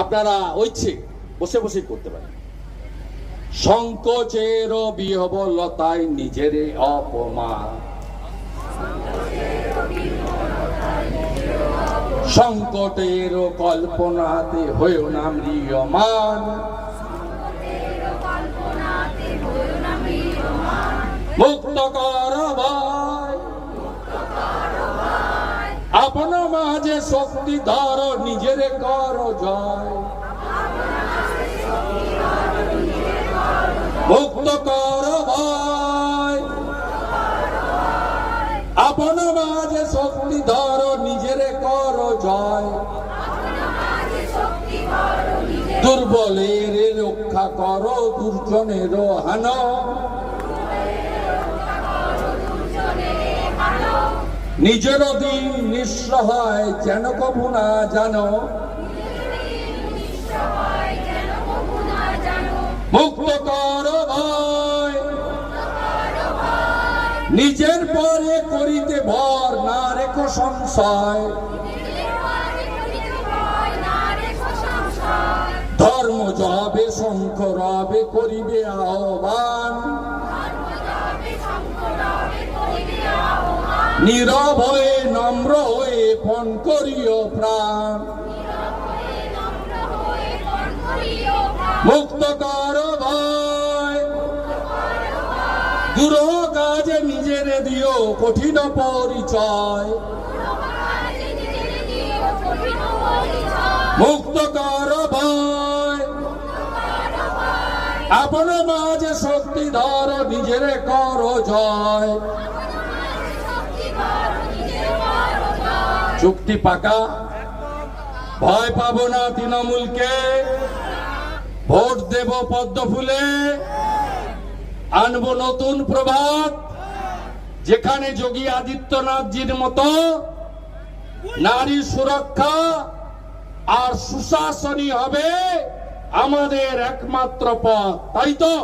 আপনারা ঐচ্ছিক বসে বসে করতে পারেন। সংকোচের বিহবলতায় নিজের অপমান। সংকটের কল্পনাতে হয়েও না ম্রিয়মান। মুক্ত কর ভয় আপন মাঝে শক্তি ধর, নিজের কর জয়। কর মাঝে শক্তি ধর, নিজের কর জয়। দুর্বলের রক্ষা কর, দুর্জনের হান। নিজের দিন নিঃসহায় যেন কভু না জানো। মুক্ত কর নিজের পরে করিতে ভর না রেখো সংশয়। ধর্ম যাবে শঙ্খ রবে করিবে আহ্বান। নীরব হয়ে, নম্র হয়ে ফোন করিও প্রাণ। মুক্ত কর ভয়। দূর কাজে নিজের দিও কঠিন পরিচয়। মুক্ত কর ভয়। আপন মাঝে শক্তি ধর, নিজের কর জয়। চুক্তি পাকা। ভয় পাব না তৃণমূলকে। ভোট দেব পদ্ম ফুলে। আনব নতুন প্রভাত। যেখানে যোগী আদিত্যনাথজির মতো নারী সুরক্ষা আর সুশাসনই হবে আমাদের একমাত্র পথ। তাই তো?